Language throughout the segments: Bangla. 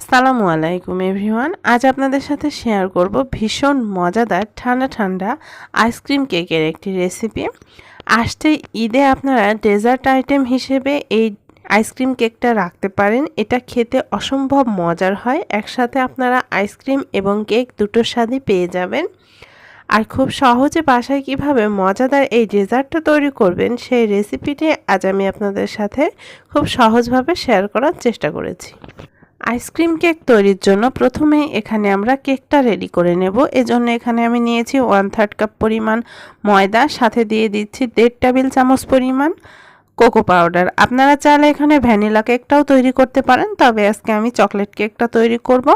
সালামু আলাইকুম, এভরিওয়ান। আজ আপনাদের সাথে শেয়ার করব ভীষণ মজাদার, ঠান্ডা ঠান্ডা আইসক্রিম কেকের একটি রেসিপি আসতে ঈদে আপনারা ডেজার্ট আইটেম হিসেবে এই আইসক্রিম কেকটা রাখতে পারেন। এটা খেতে অসম্ভব মজার হয়। একসাথে আপনারা আইসক্রিম এবং কেক দুটোর স্বাদই পেয়ে যাবেন। আর খুব সহজে বাসায় কীভাবে মজাদার এই ডেজার্টটা তৈরি করবেন, সেই রেসিপিটি আজ আমি আপনাদের সাথে খুব সহজভাবে শেয়ার করার চেষ্টা করেছি। আইসক্রিম কেক তৈরির জন্য প্রথমে এখানে আমরা কেকটা রেডি করে নেব। এজন্য এখানে আমি নিয়েছি ওয়ান থার্ড কাপ পরিমাণ ময়দা, সাথে দিয়ে দিচ্ছি দেড় টেবিল চামচ পরিমাণ কোকো পাউডার। আপনারা চাইলে এখানে ভ্যানিলা কেকটাও তৈরি করতে পারেন, তবে আজকে আমি চকলেট কেকটা তৈরি করব।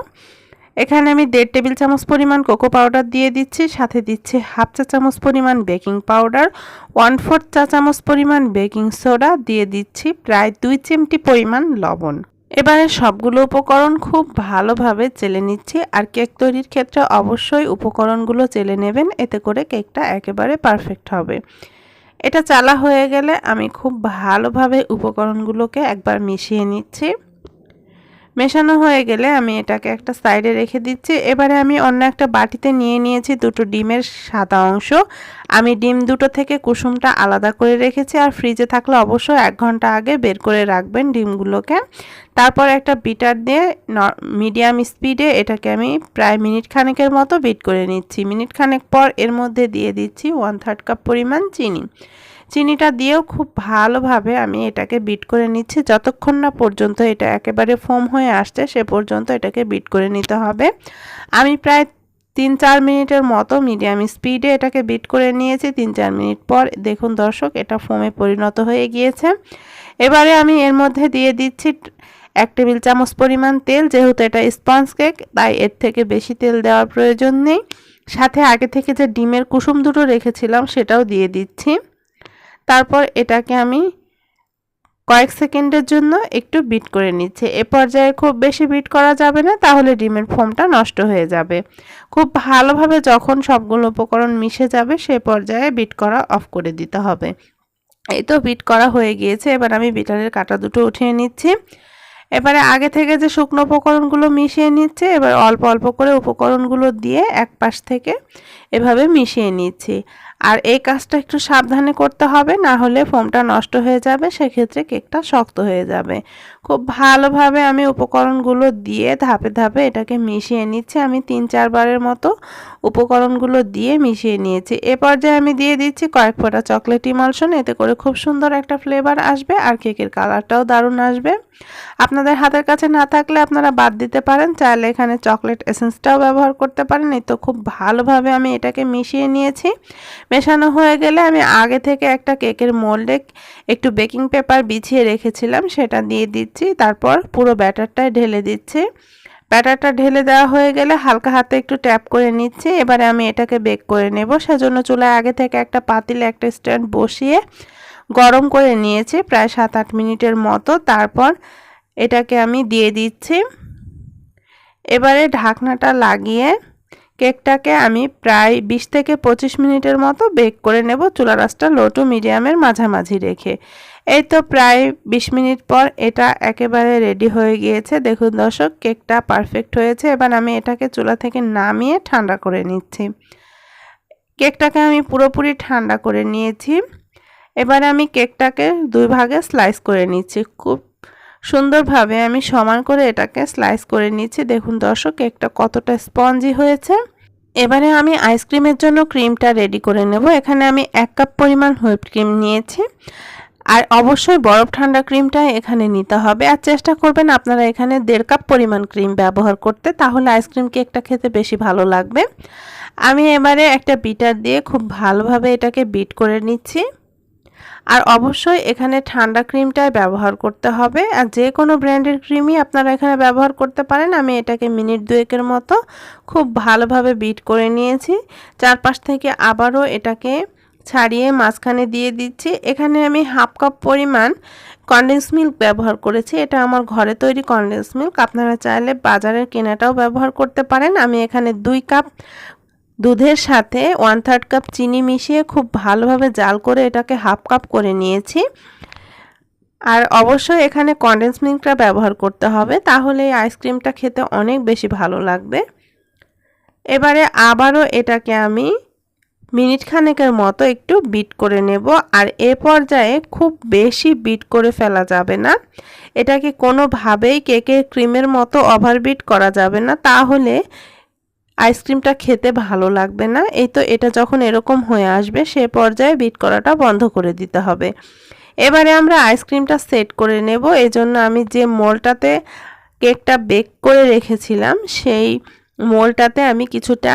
এখানে আমি দেড় টেবিল চামচ পরিমাণ কোকো পাউডার দিয়ে দিচ্ছি, সাথে দিচ্ছি হাফ চা চামচ পরিমাণ বেকিং পাউডার, ওয়ান ফোর্থ চা চামচ পরিমাণ বেকিং সোডা, দিয়ে দিচ্ছি প্রায় দুই চিমটি পরিমাণ লবণ। এবারে সবগুলো উপকরণ খুব ভালোভাবে চেলে নিচ্ছি। আর কেক তৈরির ক্ষেত্রে অবশ্যই উপকরণগুলো চেলে নেবেন, এতে করে কেকটা একেবারে পারফেক্ট হবে। এটা চালা হয়ে গেলে আমি খুব ভালোভাবে উপকরণগুলোকে একবার মিশিয়ে নিচ্ছি। মেশানো হয়ে গেলে আমি এটাকে একটা সাইডে রেখে দিচ্ছি। এবারে আমি অন্য একটা বাটিতে নিয়ে নিয়েছি দুটো ডিমের সাদা অংশ। আমি ডিম দুটো থেকে কুসুমটা আলাদা করে রেখেছি আর ফ্রিজে থাকলে অবশ্যই এক ঘণ্টা আগে বের করে রাখবেন ডিমগুলোকে। তারপর একটা বিটার দিয়ে মিডিয়াম স্পিডে এটাকে আমি প্রায় মিনিট খানেকের মতো বিট করে নিচ্ছি। মিনিট খানেক পর এর মধ্যে দিয়ে দিচ্ছি ওয়ান থার্ড কাপ পরিমাণ চিনি। চিনিটা দিয়েও খুব ভালোভাবে আমি এটাকে বিট করে নিচ্ছি। যতক্ষণ না পর্যন্ত এটা একেবারে ফোম হয়ে আসছে, সে পর্যন্ত এটাকে বিট করে নিতে হবে। আমি প্রায় তিন চার মিনিটের মতো মিডিয়াম স্পিডে এটাকে বিট করে নিয়েছি। তিন চার মিনিট পর, দেখুন দর্শক, এটা ফোমে পরিণত হয়ে গিয়েছে। এবারে আমি এর মধ্যে দিয়ে দিচ্ছি এক টেবিল চামচ পরিমাণ তেল, যেহেতু এটা স্পঞ্জ কেক, তাই এর থেকে বেশি তেল দেওয়ার প্রয়োজন নেই। সাথে আগে থেকে যে ডিমের কুসুম দুটো রেখেছিলাম, সেটাও দিয়ে দিচ্ছি। তারপর এটাকে আমি কয়েক সেকেন্ডের জন্য একটু বিট করে নিচ্ছে। এ পর্যায়ে খুব বেশি বিট করা যাবে না, তাহলে ডিমের ফোমটা নষ্ট হয়ে যাবে। খুব ভালোভাবে যখন সবগুলো উপকরণ মিশে যাবে, সে পর্যায়ে বিট করা অফ করে দিতে হবে। এই তো বিট করা হয়ে গিয়েছে, এবার আমি বিটারের কাটা দুটো উঠিয়ে নিচ্ছি। এবারে আগে থেকে যে শুকনো উপকরণগুলো মিশিয়ে নিচ্ছে, এবার অল্প অল্প করে উপকরণগুলো দিয়ে এক পাশ থেকে এভাবে মিশিয়ে নিচ্ছি। আর এই কাজটা একটু সাবধানে করতে হবে, না হলে ফোমটা নষ্ট হয়ে যাবে, সেক্ষেত্রে কেকটা শক্ত হয়ে যাবে। খুব ভালোভাবে আমি উপকরণগুলো দিয়ে ধাপে ধাপে এটাকে মিশিয়ে নিচ্ছি। আমি তিন চারবারের মতো উপকরণগুলো দিয়ে মিশিয়ে নিয়েছি। এ পর্যায়ে আমি দিয়ে দিচ্ছি কয়েক ফোঁটা চকলেট ইমালশন, এতে করে খুব সুন্দর একটা ফ্লেভার আসবে আর কেকের কালারটাও দারুণ আসবে। আপনাদের হাতের কাছে না থাকলে আপনারা বাদ দিতে পারেন, চাইলে এখানে চকলেট এসেন্সটাও ব্যবহার করতে পারেন। এই তো খুব ভালোভাবে আমি এটাকে মিশিয়ে নিয়েছি। মেশানো হয়ে গেলে আমি আগে থেকে একটা কেকের মোল্ডে একটু বেকিং পেপার বিছিয়ে রেখেছিলাম, সেটা দিয়ে দিচ্ছি। তারপর পুরো ব্যাটারটায় ঢেলে দিচ্ছি। ব্যাটারটা ঢেলে দেওয়া হয়ে গেলে হালকা হাতে একটু ট্যাপ করে নিচ্ছি। এবারে আমি এটাকে বেক করে নেব। সেজন্য চুলায় আগে থেকে একটা পাতিলে একটা স্ট্যান্ড বসিয়ে গরম করে নিয়েছি প্রায় সাত আট মিনিটের মতো। তারপর এটাকে আমি দিয়ে দিচ্ছি। এবারে ঢাকনাটা লাগিয়ে কেকটাকে আমি প্রায় বিশ থেকে পঁচিশ মিনিটের মতো বেক করে নেব চুলা রাসটা লো টু মিডিয়ামের মাঝামাঝি রেখে। এই তো প্রায় বিশ মিনিট পর এটা একেবারে রেডি হয়ে গিয়েছে। দেখুন দর্শক, কেকটা পারফেক্ট হয়েছে। এবার আমি এটাকে চুলা থেকে নামিয়ে ঠান্ডা করে নিচ্ছি। কেকটাকে আমি পুরোপুরি ঠান্ডা করে নিয়েছি। এবার আমি কেকটাকে দুই ভাগে স্লাইস করে নিচ্ছি। খুব সুন্দরভাবে আমি সমান করে এটাকে স্লাইস করে নিচ্ছি। দেখুন দর্শক, কেকটা কতটা স্পঞ্জি হয়েছে। এবারে আমি আইসক্রিমের জন্য ক্রিমটা রেডি করে নেব। এখানে আমি এক কাপ পরিমাণ হুইপ ক্রিম নিয়েছি। আর অবশ্যই বরফ ঠান্ডা ক্রিমটা এখানে নিতে হবে। আর চেষ্টা করবেন আপনারা এখানে দেড় কাপ পরিমাণ ক্রিম ব্যবহার করতে, তাহলে আইসক্রিম কেকটা খেতে বেশি ভালো লাগবে। আমি এবারে একটা বিটার দিয়ে খুব ভালোভাবে এটাকে বিট করে নিচ্ছি। আর অবশ্যই এখানে ঠান্ডা ক্রিমটাই ব্যবহার করতে হবে। আর যে কোনো ব্র্যান্ডের ক্রিমই আপনারা এখানে ব্যবহার করতে পারেন। আমি এটাকে মিনিট দুয়েকের মতো খুব ভালোভাবে বিট করে নিয়েছি। চারপাশ থেকে আবারও এটাকে ছাড়িয়ে মাঝখানে দিয়ে দিচ্ছি। এখানে আমি হাফ কাপ পরিমাণ কন্ডেন্স মিল্ক ব্যবহার করেছি। এটা আমার ঘরে তৈরি কন্ডেন্স মিল্ক আপনারা চাইলে বাজারের কেনাটাও ব্যবহার করতে পারেন। আমি এখানে দুই কাপ দুধের সাথে ওয়ান থার্ড কাপ চিনি মিশিয়ে খুব ভালোভাবে জাল করে এটাকে হাফ কাপ করে নিয়েছি। আর অবশ্যই এখানে কন্ডেন্স মিল্কটা ব্যবহার করতে হবে, তাহলে এই আইসক্রিমটা খেতে অনেক বেশি ভালো লাগবে। এবারে আবারও এটাকে আমি মিনিট খানেকের মতো একটু বিট করে নেব, আর এ পর্যায়ে খুব বেশি বিট করে ফেলা যাবে না। এটাকে কোনোভাবেই কেকের ক্রিমের মতো ওভারবিট করা যাবে না, তাহলে আইসক্রিমটা খেতে ভালো লাগবে না। এই তো এটা যখন এরকম হয়ে আসবে, সে পর্যায়ে বিট করাটা বন্ধ করে দিতে হবে। এবারে আমরা আইসক্রিমটা সেট করে নেব। এজন্য আমি যে মোলটাতে কেকটা বেক করে রেখেছিলাম, সেই মোলটাতে আমি কিছুটা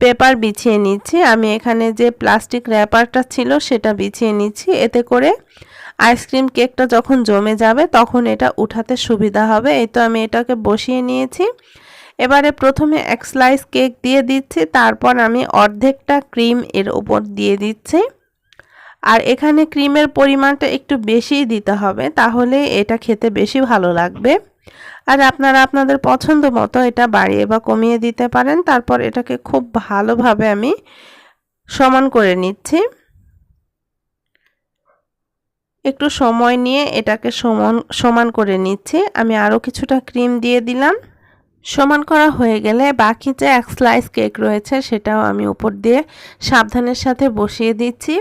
পেপার বিছিয়ে নিচ্ছি। আমি এখানে যে প্লাস্টিক র্যাপারটা ছিল, সেটা বিছিয়ে নিচ্ছি। এতে করে আইসক্রিম কেকটা যখন জমে যাবে, তখন এটা উঠাতে সুবিধা হবে। এই তো আমি এটাকে বসিয়ে নিয়েছি। এবারে প্রথমে এক স্লাইস কেক দিয়ে দিচ্ছি, তারপর আমি অর্ধেকটা ক্রিম এর উপর দিয়ে দিচ্ছি। আর এখানে ক্রিমের পরিমাণটা একটু বেশিই দিতে হবে, তাহলে এটা খেতে বেশি ভালো লাগবে। আর আপনারা আপনাদের পছন্দ মতো এটা বাড়িয়ে বা কমিয়ে দিতে পারেন, তারপর এটাকে খুব ভালোভাবে আমি সমান করে নিচ্ছি। একটু সময় নিয়ে এটাকে সমান সমান করে নিচ্ছি। আমি আরও কিছুটা ক্রিম দিয়ে দিলাম। সমান করা হয়ে গেলে বাকি যে এক স্লাইস কেক রয়েছে সেটাও আমি উপর দিয়ে সাবধানের সাথে বসিয়ে দিচ্ছি।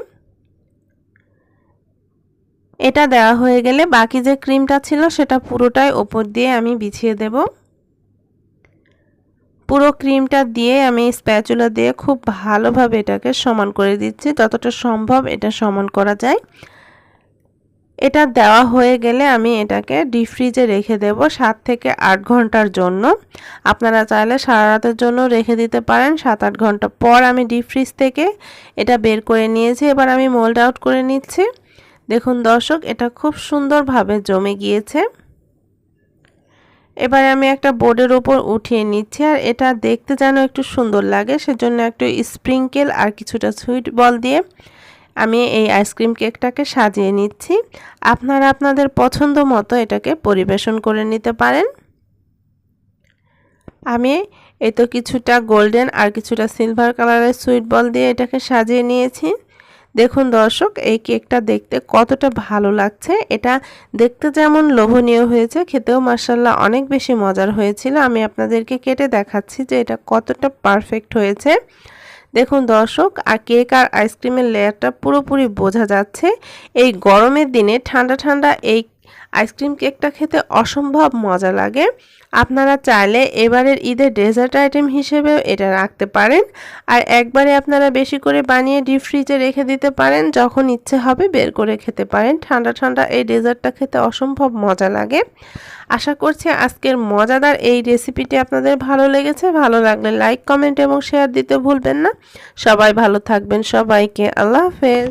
এটা দেওয়া হয়ে গেলে বাকি যে ক্রিমটা ছিল সেটা পুরোটাই ওপর দিয়ে আমি বিছিয়ে দেব। পুরো ক্রিমটা দিয়ে আমি স্প্যাচুলা দিয়ে খুব ভালোভাবে এটাকে সমান করে দিচ্ছি। যতটা সম্ভব এটা সমান করা যায়। এটা দেওয়া হয়ে গেলে আমি এটাকে ডিপ ফ্রিজে রেখে দেব সাত থেকে আট ঘণ্টার জন্য। আপনারা চাইলে সারা রাতের জন্য রেখে দিতে পারেন। সাত আট ঘণ্টা পর আমি ডিপ ফ্রিজ থেকে এটা বের করে নিয়েছি। এবার আমি মোল্ড আউট করে নিচ্ছি। দেখুন দর্শক, এটা খুব সুন্দরভাবে জমে গিয়েছে। এবারে আমি একটা বোর্ডের ওপর উঠিয়ে নিচ্ছি আর এটা দেখতে যেন একটু সুন্দর লাগে। সেজন্য একটু স্প্রিঙ্কেল আর কিছুটা সুইট বল দিয়ে আমি এই আইসক্রিম কেকটাকে সাজিয়ে নিচ্ছি। আপনারা আপনাদের পছন্দ মতো এটাকে পরিবেশন করে নিতে পারেন। আমি এই তো কিছুটা গোল্ডেন আর কিছুটা সিলভার কালারের সুইট বল দিয়ে এটাকে সাজিয়ে নিয়েছি। দেখুন দর্শক, এই কেকটা দেখতে কতটা ভালো লাগছে। এটা দেখতে যেমন লোভনীয় হয়েছে, খেতেও মার্শাল্লাহ অনেক বেশি মজার হয়েছিল। আমি আপনাদেরকে কেটে দেখাচ্ছি যে এটা কতটা পারফেক্ট হয়েছে। দেখুন দর্শক, আর কেক আর আইসক্রিমের লেয়ারটা পুরোপুরি বোঝা যাচ্ছে। এই গরমের দিনে ঠান্ডা ঠান্ডা এই আইসক্রিম কেকটা খেতে অসম্ভব মজা লাগে। আপনারা চাইলে এবারের ঈদের ডেজার্ট আইটেম হিসেবেও এটা রাখতে পারেন। আর একবারে আপনারা বেশি করে বানিয়ে ডিপ ফ্রিজে রেখে দিতে পারেন, যখন ইচ্ছে হবে বের করে খেতে পারেন। ঠান্ডা ঠান্ডা এই ডেজার্টটা খেতে অসম্ভব মজা লাগে। আশা করছি আজকের মজাদার এই রেসিপিটি আপনাদের ভালো লেগেছে। ভালো লাগলে লাইক কমেন্ট এবং শেয়ার দিতে ভুলবেন না। সবাই ভালো থাকবেন। সবাইকে আল্লাহ হাফেজ।